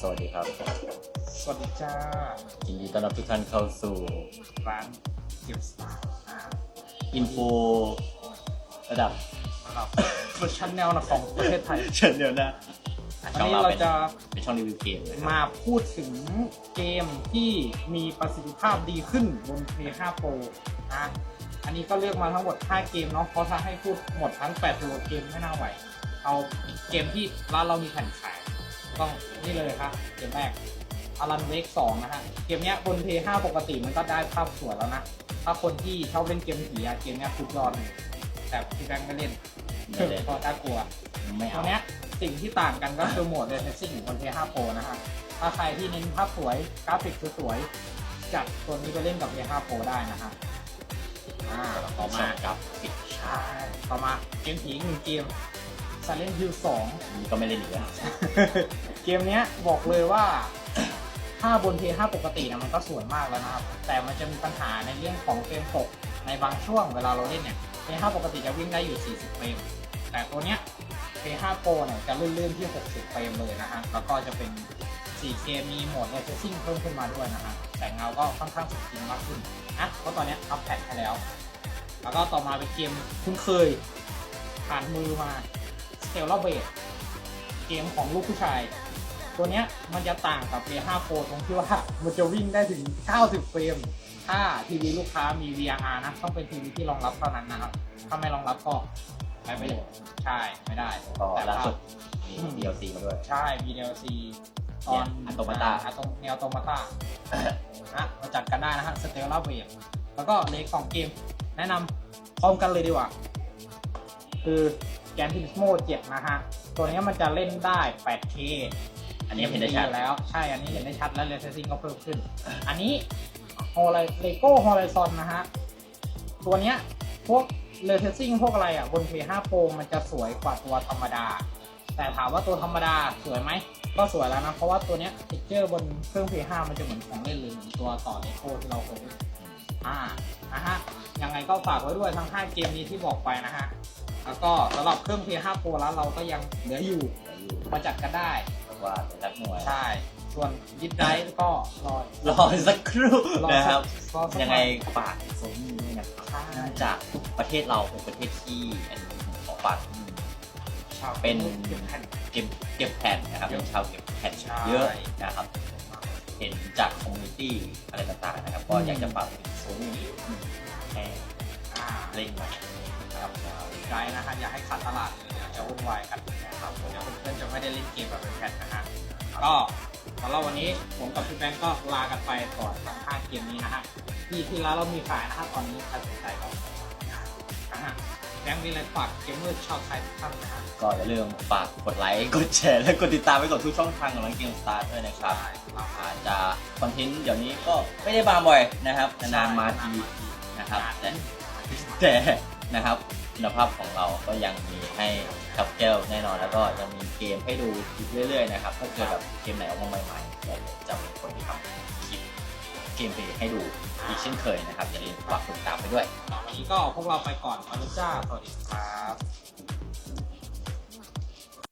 สวัสดีครับ สวัสดีจ้ายินดีต้อนรับทุกท่านเข้าสู่ร้านเก็บสตาร์อ่าอินโฟระดับสำหรับเวอร์ชันแนวของประเทศไทย เชิญเดียวนะอันนี้เราจะเป็นช่องรีวิวเกมนะครับมาพูดถึงเกมที่มีประสิทธิภาพดีขึ้นบน PS5 Pro นะอันนี้ก็เลือกมาทั้งหมด 5 เกมเนาะเพราะถ้าให้พูดหมดทั้ง8ตัวเกมไม่น่าไหว เอาเกมที่ร้านเรามีแผ่นขาย ต้องนี่เลยครับเกมแรกอารันเวก2นะฮะ เกมเนี้ยบน PS5 ปกติมันก็ได้ภาพสวยแล้วนะ ถ้าคนที่ชอบเล่นเกมผีอะเกมเนี้ยสุดยอดเลยแต่พี่แบงค์ไม่เล่นไม่เล่น เพราะน่ากลัวไม่ตัเอาวเนี้ยสิ่งที่ต่างกันก็คือโหมด Ray Tracing บน PS5 Pro นะฮะ ถ้าใครที่เน้นภาพสวยกราฟิกสวยๆจัดตัวนี้ไปเล่นกับ PS5 Pro ได้นะฮะอ่าต่อมากับปิดชาใช่ต่อมาเกมผีอีกหนึ่งเกม Silent Hill 2นี้ก็ไม่เล่นอีกแล้วเกมเนี้ยบอกเลยว่าถ้าบน PS5 ปกตินะมันก็สวยมากแล้วนะครับ แต่มันจะมีปัญหาในเรื่องของเฟรมตกในบางช่วงเวลาเราเล่นเนี่ย PS5 ปกติจะวิ่งได้อยู่ 40 เฟรม แต่ตัวเนี้ย PS5 Pro เนี่ยจะลื่นๆที่ 60 เฟรมเลยนะฮะ แล้วก็จะเป็น 4K มีโหมด Ray Tracing เพิ่มขึ้นมาด้วยนะฮะแต่เงาก็ค่อนข้างสมจริงมากขึ้นนะเพราะตอนเนี้ยอัปแพทให้แล้ว แล้วก็ต่อมาเป็นเกมคุ้นเคยผ่านมือมา s t e l l a b a s e เกมของลูกผู้ชาย ตัวเนี้ยมันจะต่างกับ PS5 Pro ตรงที่ว่ามันจะวิ่งได้ถึง 90 เฟรม ถ้าทีวีลูกค้ามี VRR นะ ต้องเป็นทีวีที่รองรับเท่านั้นนะครับ ถ้าไม่รองรับก็ไปไม่ได้ใช่ไม่ได้ก็แต่ล่าว่าสุดมี DLC มาด้วย ใช่ มี DLC ตอนเนี่ย Automata อะตรงแนวโตมาตานะมาจัดกันได้นะฮะสเตลล่าเวฟแล้วก็เลขของเกม แนะนำพร้อมกันเลยดีกว่า คือ แกนทิสโม7นะฮะ ตัวนี้มันจะเล่นได้ 8K อันนี้เห็นได้ชัดอยู่แล้ว ใช่ อันนี้เห็นได้ชัดแล้วเรซซิ่งก็เพิ่มขึ้น อันนี้โฮไลเลโก้ฮอลไลซอนนะฮะ ตัวเนี้ยพวกเรซซิ่งพวกอะไรอะ บน P5 Pro มันจะสวยกว่าตัวธรรมดา แต่ถามว่าตัวธรรมดาสวยไหม ก็สวยแล้วนะ เพราะว่าตัวเนี้ยเท็กเจอร์บนเครื่อง P5 มันจะเหมือนของเล่นเลยเหมือนตัวต่อเลโก้ที่เราเคยเล่นอ่านะฮะยังไงก็ฝากไว้ด้วยทั้ง 5 เกมนี้ที่บอกไปนะฮะ แล้วก็สำหรับเครื่อง P5 Pro แล้วเราก็ยังเหลืออยู่มาจัดกันได้เพราะว่าเป็นรักหน่วยใช่ ส่วนยิดไดก็รอรอสักครู่รอนะครับรอสักยังไงฝากโซนี่ด้วยนะครับใช่เนื่องจากประเทศเราเป็นประเทศที่อันนี้ของฝากที่ชาวเป็น เก็บแผ่น เก็บเก็บแผ่นนะครับเป็นชาวเก็บแผ่นใช่เยอะนะครับ เห็นจากคอมมูนิตี้อะไรต่างๆนะครับ ก็อยากจะฝากถึงโซนี่แค่อ่า เล่นหน่อยนะครับ ยิดไดนะฮะอย่าให้ขาดตลาดเลยเดี๋ยวจะวุ่นวายกันนะครับเดี๋ยวเพื่อนๆจะไม่ได้เล่นเกมแบบเป็นแผ่นนะฮะก็สำหรับวันนี้ผมกับพี่แบงก์ก็ลากันไปก่อนทั้ง5เกมนี้นะฮะที่ที่ร้านเรามีขายนะฮะตอนนี้ใครสนใจก็นะฮะแบงก์มีอะไรฝากเกมเมอร์ชาวไทยทุกท่านนะฮะก็อย่าลืมฝากกดไลค์กดแชร์และกดติดตามไว้กับทุกช่องทางของร้านเกมสตาร์ด้วยนะครับใช่ครับอาจจะคอนเทนต์เดี๋ยวนี้ก็ไม่ได้มาบ่อยนะครับนานๆมาทีนะครับแต่แต่ นะครับคุณภาพของเราก็ยังมีให้กับแก้วแน่นอน แล้วก็ยังมีเกมให้ดูอีกเรื่อยๆนะครับถ้าเกิดแบบเกมไหนออกมาใหม่ๆเดี๋ยวจะมีคนที่ทำคลิปเกมเพลย์ให้ดูอีกเช่นเคยนะครับอย่าลืมฝากติดตามไปด้วยวันนี้ก็พวกเราไปก่อนขอบคุณจ้าสวัสดีครับ